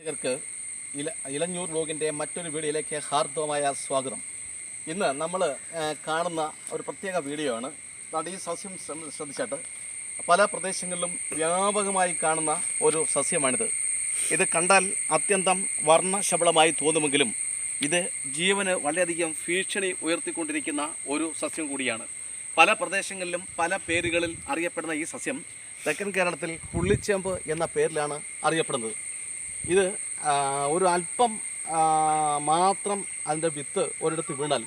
പ്രേക്ഷകർക്ക് ഇല ഇലഞ്ഞൂർ ബ്ലോഗിന്റെ മറ്റൊരു വീഡിയോയിലേക്ക് ഹാർദവമായ സ്വാഗതം. ഇന്ന് നമ്മൾ കാണുന്ന ഒരു പ്രത്യേക വീഡിയോ ആണ്. നാട് ഈ സസ്യം ശ്രദ്ധിച്ചിട്ട് പല പ്രദേശങ്ങളിലും വ്യാപകമായി കാണുന്ന ഒരു സസ്യമാണിത്. ഇത് കണ്ടാൽ അത്യന്തം വർണശബളമായി തോന്നുമെങ്കിലും ഇത് ജീവന് വളരെയധികം ഭീഷണി ഉയർത്തിക്കൊണ്ടിരിക്കുന്ന ഒരു സസ്യം കൂടിയാണ്. പല പ്രദേശങ്ങളിലും പല പേരുകളിൽ അറിയപ്പെടുന്ന ഈ സസ്യം തെക്കൻ കേരളത്തിൽ പുള്ളിച്ചേമ്പ് എന്ന പേരിലാണ് അറിയപ്പെടുന്നത്. ഇത് ഒരു അല്പം മാത്രം അതിന്റെ വിത്ത് ഒരിടത്ത് വീണാൽ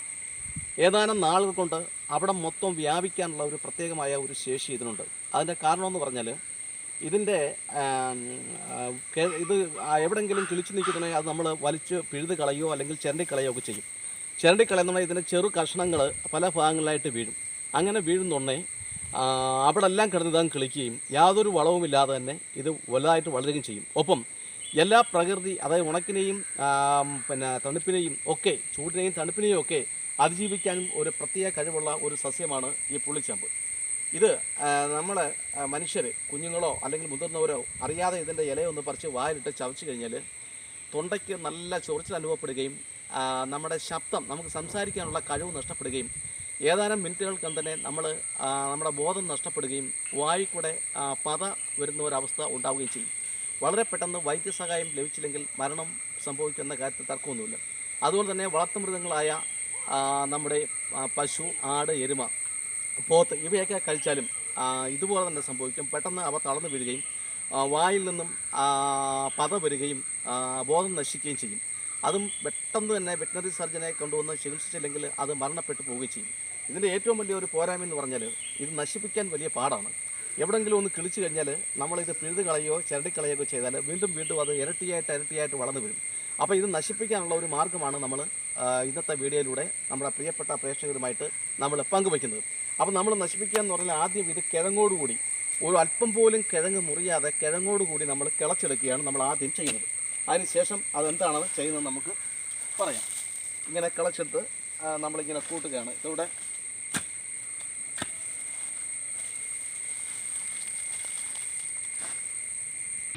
ഏതാനും നാളുകൾ കൊണ്ട് അവിടെ മൊത്തം വ്യാപിക്കാനുള്ള ഒരു പ്രത്യേകമായ ഒരു ശേഷി ഇതിനുണ്ട്. അതിന്റെ കാരണമെന്ന് പറഞ്ഞാൽ ഇതിന്റെ ഇത് എവിടെയെങ്കിലും കിളിച്ചു നിൽക്കുന്നതിനെ അത് നമ്മൾ വലിച്ച് പിഴുത് കളയോ അല്ലെങ്കിൽ ചിരണ്ടി കളയോ ഒക്കെ ചെയ്യും. ചിരണ്ടി കളയുന്ന ഇതിന്റെ ചെറു കഷ്ണങ്ങൾ പല ഭാഗങ്ങളിലായിട്ട് വീഴും. അങ്ങനെ വീഴുന്നുണ്ടേ അവിടെ എല്ലാം കിടന്ന് കിളിക്കുകയും യാതൊരു വളവുമില്ലാതെ തന്നെ ഇത് വലുതായിട്ട് വളരുകയും ചെയ്യും. ഒപ്പം എല്ലാ പ്രകൃതി അതായത് ഉണക്കിനെയും പിന്നെ തണുപ്പിനെയും ഒക്കെ ചൂടിനെയും തണുപ്പിനെയും ഒക്കെ അതിജീവിക്കാനും ഒരു പ്രത്യേക കഴിവുള്ള ഒരു സസ്യമാണ് ഈ പുള്ളിച്ചമ്പ്. ഇത് നമ്മൾ മനുഷ്യർ കുഞ്ഞുങ്ങളോ അല്ലെങ്കിൽ മുതിർന്നവരോ അറിയാതെ ഇതിന്റെ ഇലയൊന്ന് പറിച്ച് വായിലിട്ട് ചവച്ച് കഴിഞ്ഞാൽ തൊണ്ടയ്ക്ക് നല്ല ചൊറിച്ചിൽ അനുഭവപ്പെടുകയും നമ്മുടെ ശബ്ദം നമുക്ക് സംസാരിക്കാനുള്ള കഴിവ് നഷ്ടപ്പെടുകയും ഏതാനും മിനിറ്റുകൾക്കും തന്നെ നമ്മൾ നമ്മുടെ ബോധം നഷ്ടപ്പെടുകയും വായിക്കൂടെ പത വരുന്ന ഒരവസ്ഥ ഉണ്ടാവുകയും ചെയ്യും. വളരെ പെട്ടെന്ന് വൈദ്യസഹായം ലഭിച്ചില്ലെങ്കിൽ മരണം സംഭവിക്കുന്ന കാര്യത്തിൽ തർക്കമൊന്നുമില്ല. അതുപോലെ തന്നെ വളർത്തുമൃഗങ്ങളായ നമ്മുടെ പശു ആട് എരുമ പോത്ത് ഇവയൊക്കെ കഴിച്ചാലും ഇതുപോലെ തന്നെ സംഭവിക്കും. പെട്ടെന്ന് അവ തളർന്നു വീഴുകയും വായിൽ നിന്നും പത വരികയും ബോധം നശിക്കുകയും ചെയ്യും. അതും പെട്ടെന്ന് തന്നെ വെറ്റിനറി സർജനെ കൊണ്ടുവന്ന് ചികിത്സിച്ചില്ലെങ്കിൽ അത് മരണപ്പെട്ടു പോവുകയും ചെയ്യും. ഇതിന്റെ ഏറ്റവും വലിയ ഒരു പോരായ്മ എന്ന് പറഞ്ഞാൽ ഇത് നശിപ്പിക്കാൻ വലിയ പാടാണ്. എവിടെങ്കിലും ഒന്ന് കിളിച്ചു കഴിഞ്ഞാൽ നമ്മളിത് പിഴുത് കളയോ ചിരണ്ടി കളയോ ചെയ്താൽ വീണ്ടും വീണ്ടും അത് ഇരട്ടിയായിട്ട് ഇരട്ടിയായിട്ട് വളർന്നു വരും. അപ്പോൾ ഇത് നശിപ്പിക്കാനുള്ള ഒരു മാർഗമാണ് നമ്മൾ ഇന്നത്തെ വീഡിയോയിലൂടെ നമ്മുടെ പ്രിയപ്പെട്ട പ്രേക്ഷകരുമായിട്ട് നമ്മൾ പങ്കുവയ്ക്കുന്നത്. അപ്പോൾ നമ്മൾ നശിപ്പിക്കുക എന്ന് പറഞ്ഞാൽ ആദ്യം ഇത് കിഴങ്ങോടുകൂടി ഒരു അല്പം പോലും കിഴങ്ങ് മുറിയാതെ കിഴങ്ങോടുകൂടി നമ്മൾ കിളച്ചെടുക്കുകയാണ് നമ്മൾ ആദ്യം ചെയ്യുന്നത്. അതിനുശേഷം അതെന്താണ് ചെയ്യുന്നത് നമുക്ക് പറയാം. ഇങ്ങനെ കിളച്ചെടുത്ത് നമ്മളിങ്ങനെ കൂട്ടുകയാണ്. ഇതിവിടെ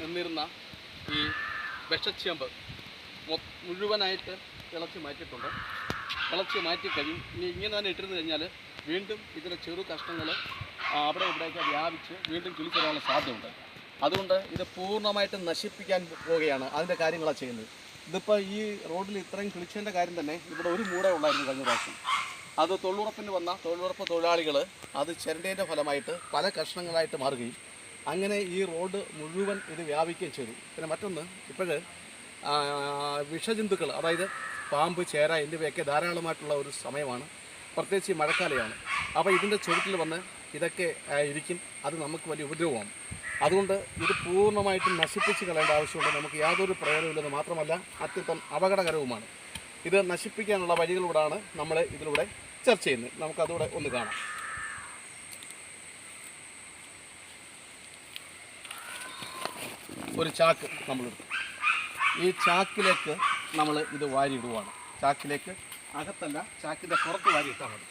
നിന്നിരുന്ന ഈ വിഷച്ചേമ്പ് മുഴുവനായിട്ട് തിളച്ച് മാറ്റിയിട്ടുണ്ട്. തിളച്ച് മാറ്റി കഴിഞ്ഞ് ഇനി ഇങ്ങനെ തന്നെ ഇട്ടിരുന്നു കഴിഞ്ഞാൽ വീണ്ടും ഇതിന്റെ ചെറു കഷ്ണങ്ങൾ അവിടെ ഇവിടെയൊക്കെ വ്യാപിച്ച് വീണ്ടും കിളിച്ചിടാനുള്ള സാധ്യതയുണ്ട്. അതുകൊണ്ട് ഇത് പൂർണമായിട്ട് നശിപ്പിക്കാൻ പോവുകയാണ് അതിന്റെ കാര്യങ്ങളാണ് ചെയ്യുന്നത്. ഇതിപ്പോൾ ഈ റോഡിൽ ഇത്രയും കിളിച്ചതിന്റെ കാര്യം തന്നെ ഇവിടെ ഒരു മൂടേ ഉള്ളായിരുന്നു കഴിഞ്ഞ പ്രാവശ്യം. അത് തൊഴിലുറപ്പിന് വന്ന തൊഴിലുറപ്പ് തൊഴിലാളികൾ അത് ചിരണ്ടേന്റെ ഫലമായിട്ട് പല കഷ്ണങ്ങളായിട്ട് മാറുകയും അങ്ങനെ ഈ റോഡ് മുഴുവൻ ഇത് വ്യാപിക്കുകയും ചെയ്തു. പിന്നെ മറ്റൊന്ന് ഇപ്പോഴ് വിഷജന്തുക്കൾ അതായത് പാമ്പ് ചേര എന്നിവയൊക്കെ ധാരാളമായിട്ടുള്ള ഒരു സമയമാണ്. പ്രത്യേകിച്ച് ഈ മഴക്കാലമാണ് അപ്പോൾ ഇതിന്റെ ചുവട്ടിൽ വന്ന് ഇതൊക്കെ ഇരിക്കും. അത് നമുക്ക് വലിയ ഉപദ്രവമാണ്. അതുകൊണ്ട് ഇത് പൂർണമായിട്ടും നശിപ്പിച്ച് കളയേണ്ട ആവശ്യമുണ്ട്. നമുക്ക് യാതൊരു പ്രയോജനമില്ലെന്ന് മാത്രമല്ല അത്യന്തം അപകടകരവുമാണ്. ഇത് നശിപ്പിക്കാനുള്ള വഴികളിലൂടെയാണ് നമ്മൾ ഇതിലൂടെ ചർച്ച ചെയ്യുന്നത്. നമുക്കതൂടെ ഒന്ന് കാണാം. ഒരു ചാക്ക് നമ്മൾ ഈ ചാക്കിലേക്ക് നമ്മൾ ഇത് വാരിയിടുവാണ്. ചാക്കിലേക്ക് അകത്തല്ല ചാക്കിന്റെ പുറത്ത് വാരിയിട്ടാൽ മതി.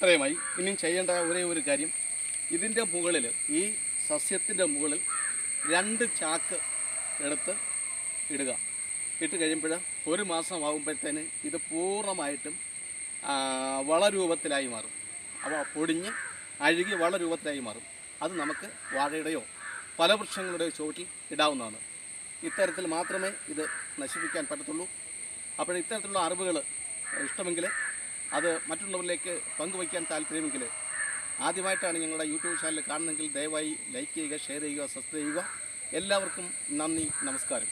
ഇത്രയുമായി ഇനിയും ചെയ്യേണ്ട ഒരേ ഒരു കാര്യം ഇതിന്റെ മുകളിൽ ഈ സസ്യത്തിന്റെ മുകളിൽ രണ്ട് ചാക്ക് എടുത്ത് ഇടുക. ഇട്ട് കഴിയുമ്പോൾ ഒരു മാസമാകുമ്പോഴത്തേന് ഇത് പൂർണമായിട്ടും വളരൂപത്തിലായി മാറും. അപ്പോൾ പൊടിഞ്ഞ് അഴുകി വളരൂപത്തിലായി മാറും. അത് നമുക്ക് വാഴയുടെയോ പല വൃക്ഷങ്ങളുടെയോ ചുവട്ടിൽ ഇടാവുന്നതാണ്. ഇത്തരത്തിൽ മാത്രമേ ഇത് നശിപ്പിക്കാൻ പറ്റത്തുള്ളൂ. അപ്പോൾ ഇത്തരത്തിലുള്ള അറിവുകൾ ഇഷ്ടമെങ്കിൽ അത് മറ്റുള്ളവരിലേക്ക് പങ്കുവയ്ക്കാൻ താല്പര്യമെങ്കിൽ ആദ്യമായിട്ടാണ് ഞങ്ങളുടെ യൂട്യൂബ് ചാനൽ കാണുന്നതെങ്കിൽ ദയവായി ലൈക്ക് ചെയ്യുക ഷെയർ ചെയ്യുക സബ്സ്ക്രൈബ് ചെയ്യുക. എല്ലാവർക്കും നന്ദി നമസ്കാരം.